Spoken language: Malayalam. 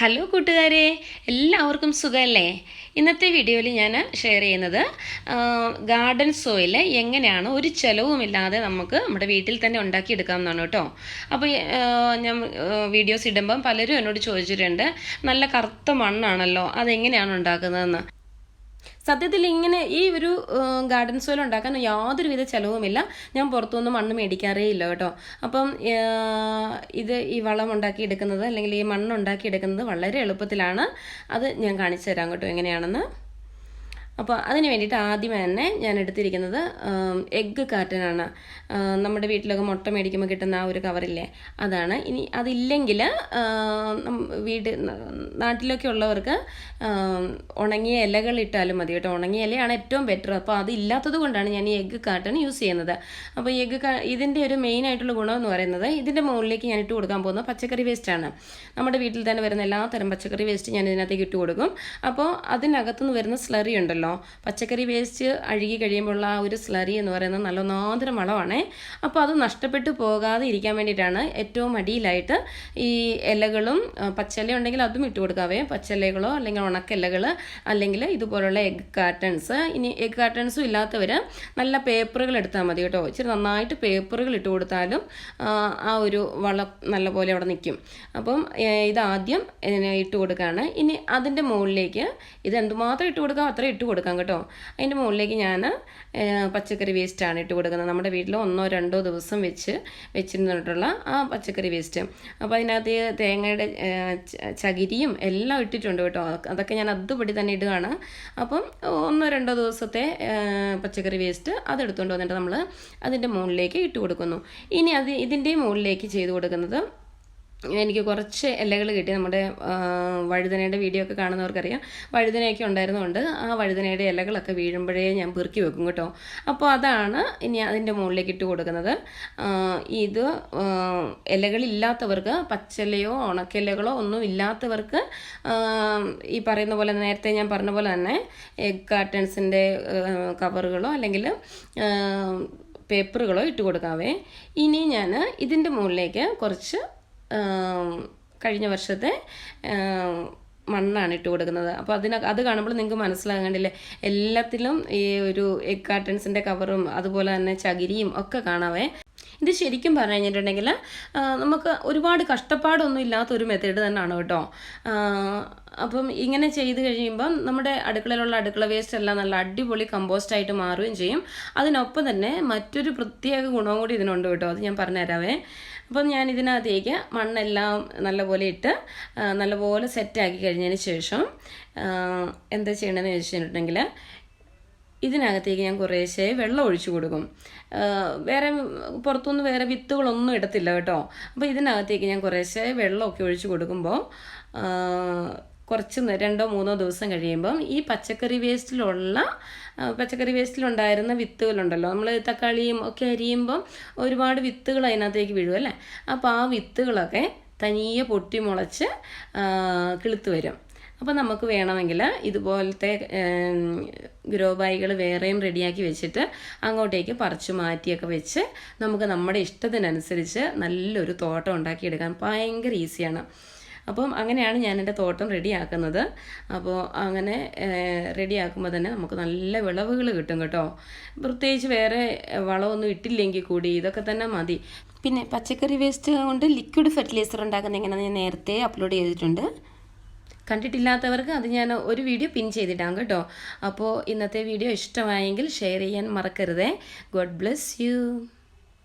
ഹലോ കൂട്ടുകാരെ എല്ലാവർക്കും സുഖമല്ലേ? ഇന്നത്തെ വീഡിയോയിൽ ഞാൻ ഷെയർ ചെയ്യുന്നത് ഗാർഡൻ സോയിൽ എങ്ങനെയാണ് ഒരു ചിലവുമില്ലാതെ നമുക്ക് നമ്മുടെ വീട്ടിൽ തന്നെ ഉണ്ടാക്കിയെടുക്കാം എന്നാണ് കേട്ടോ. അപ്പോൾ ഞാൻ വീഡിയോസ് ഇടുമ്പം പലരും എന്നോട് ചോദിച്ചിട്ടുണ്ട് നല്ല കറുത്ത മണ്ണാണല്ലോ അതെങ്ങനെയാണ് ഉണ്ടാക്കുന്നതെന്ന്? സത്യത്തിൽ ഇങ്ങനെ ഈ ഒരു ഗാർഡൻ സോയിൽ ഉണ്ടാക്കാൻ യാതൊരുവിധ ചിലവുമില്ല. ഞാൻ പുറത്തുനിന്ന് മണ്ണ് മേടിക്കാറേ ഇല്ല കേട്ടോ. അപ്പം ഇത് ഈ വളം ഉണ്ടാക്കി എടുക്കുന്നത് അല്ലെങ്കിൽ ഈ മണ്ണ് ഉണ്ടാക്കി എടുക്കുന്നത് വളരെ എളുപ്പത്തിലാണ്. അത് ഞാൻ കാണിച്ചു തരാം കേട്ടോ എങ്ങനെയാണെന്ന്. അപ്പോൾ അതിന് വേണ്ടിയിട്ട് ആദ്യമേ തന്നെ ഞാൻ എടുത്തിരിക്കുന്നത് എഗ്ഗ് കാറ്റനാണ് നമ്മുടെ വീട്ടിലൊക്കെ മുട്ട മേടിക്കുമ്പോൾ കിട്ടുന്ന ആ ഒരു കവറില്ലേ അതാണ്. ഇനി അതില്ലെങ്കിൽ വീട് നാട്ടിലൊക്കെ ഉള്ളവർക്ക് ഉണങ്ങിയ ഇലകൾ ഇട്ടാലും മതി കേട്ടോ. ഉണങ്ങിയ ഇലയാണ് ഏറ്റവും ബെറ്റർ അപ്പോൾ അതില്ലാത്തത് കൊണ്ടാണ് ഞാൻ ഈ എഗ്ഗ് കാർട്ടൺ യൂസ് ചെയ്യുന്നത്. അപ്പോൾ എഗ്ഗ് എഗ്ഗ് ഇതിന്റെ ഒരു മെയിൻ ആയിട്ടുള്ള ഗുണം എന്ന് പറയുന്നത് ഇതിന്റെ മുകളിലേക്ക് ഞാൻ ഇട്ട് കൊടുക്കാൻ പോകുന്നത് പച്ചക്കറി വേസ്റ്റാണ് നമ്മുടെ വീട്ടിൽ തന്നെ വരുന്ന എല്ലാ തരം പച്ചക്കറി വേസ്റ്റ് ഞാൻ ഇതിനകത്തേക്ക് ഇട്ട് കൊടുക്കും. അപ്പോൾ അതിനകത്തുനിന്ന് വരുന്ന സ്ലറി ഉണ്ടല്ലോ ഉണ്ടല്ലോ. പച്ചക്കറി വേസ്റ്റ് അഴുകി കഴിയുമ്പോൾ ആ ഒരു സ്ലറി എന്ന് പറയുന്നത് നല്ല ഒന്നാന്തരം വളമാണേ അപ്പോൾ അത് നഷ്ടപ്പെട്ടു പോകാതെ ഇരിക്കാൻ വേണ്ടിയിട്ടാണ് ഏറ്റവും അടിയിലായിട്ട് ഈ ഇലകളും പച്ചല ഉണ്ടെങ്കിൽ അതും ഇട്ട് കൊടുക്കാവേ. പച്ചലകളോ അല്ലെങ്കിൽ ഉണക്കിലകൾ അല്ലെങ്കിൽ ഇതുപോലുള്ള എഗ് കാർട്ടൺസ് ഇനി എഗ് കാർട്ടൺസും ഇല്ലാത്തവർ നല്ല പേപ്പറുകൾ എടുത്താൽ മതി കേട്ടോ. ഇച്ചിരി നന്നായിട്ട് പേപ്പറുകൾ ഇട്ട് കൊടുത്താലും ആ ഒരു വളം നല്ലപോലെ അവിടെ നിൽക്കും. അപ്പം ഇതാദ്യം ഇട്ട് കൊടുക്കുകയാണ് ഇനി അതിന്റെ മുകളിലേക്ക് ഇത് എന്തുമാത്രം ഇട്ട് കൊടുക്കാം അത്ര ഇട്ട് കൊടുക്കാം കേട്ടോ. അതിന്റെ മുകളിലേക്ക് ഞാൻ പച്ചക്കറി വേസ്റ്റാണ് ഇട്ട് കൊടുക്കുന്നത്. നമ്മുടെ വീട്ടിൽ ഒന്നോ രണ്ടോ ദിവസം വെച്ച് വെച്ചിരുന്നിട്ടുള്ള ആ പച്ചക്കറി വേസ്റ്റ് അപ്പോൾ അതിനകത്ത് തേങ്ങയുടെ ചകിരിയും എല്ലാം ഇട്ടിട്ടുണ്ട് കേട്ടോ. അതൊക്കെ ഞാൻ അതുപടി തന്നെ ഇടുകയാണ്. അപ്പം ഒന്നോ രണ്ടോ ദിവസത്തെ പച്ചക്കറി വേസ്റ്റ് അതെടുത്തുകൊണ്ട് വന്നിട്ട് നമ്മൾ അതിന്റെ മുകളിലേക്ക് ഇട്ട് കൊടുക്കുന്നു. ഇനി അത് ഇതിന്റെ മുകളിലേക്ക് ചെയ്ത് കൊടുക്കുന്നത് എനിക്ക് കുറച്ച് ഇലകൾ കിട്ടി. നമ്മുടെ വഴുതനയുടെ വീഡിയോ ഒക്കെ കാണുന്നവർക്കറിയാം. വഴുതനയൊക്കെ ഉണ്ടായിരുന്നതുകൊണ്ട് ആ വഴുതനയുടെ ഇലകളൊക്കെ വീഴുമ്പോഴേ ഞാൻ പെറുക്കി വെക്കും കേട്ടോ. അപ്പോൾ അതാണ് ഇനി അതിന്റെ മുകളിലേക്ക് ഇട്ട് കൊടുക്കുന്നത്. ഇത് ഇലകളില്ലാത്തവർക്ക് പച്ചിലയോ ഉണക്കിലകളോ ഒന്നും ഇല്ലാത്തവർക്ക് ഈ പറയുന്ന പോലെ നേരത്തെ ഞാൻ പറഞ്ഞ പോലെ തന്നെ എഗ് കാർട്ടൺസിന്റെ കവറുകളോ അല്ലെങ്കിൽ പേപ്പറുകളോ ഇട്ട് കൊടുക്കാവേ. ഇനി ഞാൻ ഇതിന്റെ മുകളിലേക്ക് കുറച്ച് കഴിഞ്ഞ വർഷത്തെ മണ്ണാണ് ഇട്ട് കൊടുക്കുന്നത്. അപ്പോൾ അതിന അത് കാണുമ്പോൾ നിങ്ങൾക്ക് മനസ്സിലാകണ്ടില്ലേ എല്ലാത്തിലും ഈ ഒരു എഗ് കാർട്ടൻസിന്റെ കവറും അതുപോലെ തന്നെ ചകിരിയും ഒക്കെ കാണാവേ. ഇത് ശരിക്കും പറഞ്ഞു കഴിഞ്ഞിട്ടുണ്ടെങ്കിൽ നമുക്ക് ഒരുപാട് കഷ്ടപ്പാടൊന്നും ഇല്ലാത്ത ഒരു മെത്തേഡ് തന്നെയാണ് കേട്ടോ. അപ്പം ഇങ്ങനെ ചെയ്ത് കഴിയുമ്പം നമ്മുടെ അടുക്കളയിലുള്ള അടുക്കള വേസ്റ്റ് എല്ലാം നല്ല അടിപൊളി കമ്പോസ്റ്റ് ആയിട്ട് മാറുകയും ചെയ്യും. അതിനൊപ്പം തന്നെ മറ്റൊരു പ്രത്യേക ഗുണവും കൂടി ഇതിനുണ്ട് കേട്ടോ. അത് ഞാൻ പറഞ്ഞുതരാവേ. അപ്പം ഞാൻ ഇതിനകത്തേക്ക് മണ്ണെല്ലാം നല്ലപോലെ ഇട്ട് നല്ലപോലെ സെറ്റാക്കി കഴിഞ്ഞതിന് ശേഷം എന്താ ചെയ്യണമെന്ന് ചോദിച്ചിട്ടുണ്ടെങ്കിൽ ഇതിനകത്തേക്ക് ഞാൻ കുറേശ്ശെ വെള്ളം ഒഴിച്ചു കൊടുക്കും. വേറെ പുറത്തുനിന്ന് വേറെ വിത്തുകളൊന്നും ഇടത്തില്ല കേട്ടോ. അപ്പോൾ ഇതിനകത്തേക്ക് ഞാൻ കുറേശ്ശെ വെള്ളമൊക്കെ ഒഴിച്ചു കൊടുക്കുമ്പോൾ കുറച്ച് രണ്ടോ മൂന്നോ ദിവസം കഴിയുമ്പം ഈ പച്ചക്കറി വേസ്റ്റിലുള്ള പച്ചക്കറി വേസ്റ്റിലുണ്ടായിരുന്ന വിത്തുകളുണ്ടല്ലോ. നമ്മൾ തക്കാളിയും ഒക്കെ അരിയുമ്പം ഒരുപാട് വിത്തുകൾ അതിനകത്തേക്ക് വീഴും അല്ലേ? അപ്പോൾ ആ വിത്തുകളൊക്കെ തനിയെ പൊട്ടി മുളച്ച് കിളുത്ത് വരും. അപ്പോൾ നമുക്ക് വേണമെങ്കിൽ ഇതുപോലത്തെ ഗ്രോ ബാഗുകൾ വേറെയും റെഡിയാക്കി വെച്ചിട്ട് അങ്ങോട്ടേക്ക് പറിച്ചു മാറ്റിയൊക്കെ വെച്ച് നമുക്ക് നമ്മുടെ ഇഷ്ടത്തിനനുസരിച്ച് നല്ലൊരു തോട്ടം ഉണ്ടാക്കിയെടുക്കാൻ ഭയങ്കര ഈസിയാണ്. അപ്പം അങ്ങനെയാണ് ഞാൻ എന്റെ തോട്ടം റെഡിയാക്കുന്നത് അപ്പോൾ അങ്ങനെ റെഡിയാക്കുമ്പോൾ തന്നെ നമുക്ക് നല്ല വിളവുകൾ കിട്ടും കേട്ടോ. പ്രത്യേകിച്ച് വേറെ വളമൊന്നും ഇട്ടില്ലെങ്കിൽ കൂടി ഇതൊക്കെ തന്നെ മതി. പിന്നെ പച്ചക്കറി വേസ്റ്റ് കൊണ്ട് ലിക്വിഡ് ഫെർട്ടിലൈസർ ഉണ്ടാക്കുന്ന എങ്ങനെയാണെന്ന് ഞാൻ നേരത്തെ അപ്ലോഡ് ചെയ്തിട്ടുണ്ട്. കണ്ടിട്ടില്ലാത്തവർക്ക് അത് ഞാൻ ഒരു വീഡിയോ പിൻ ചെയ്തിട്ടാം കേട്ടോ. അപ്പോൾ ഇന്നത്തെ വീഡിയോ ഇഷ്ടമായെങ്കിൽ ഷെയർ ചെയ്യാൻ മറക്കരുതേ. God bless you.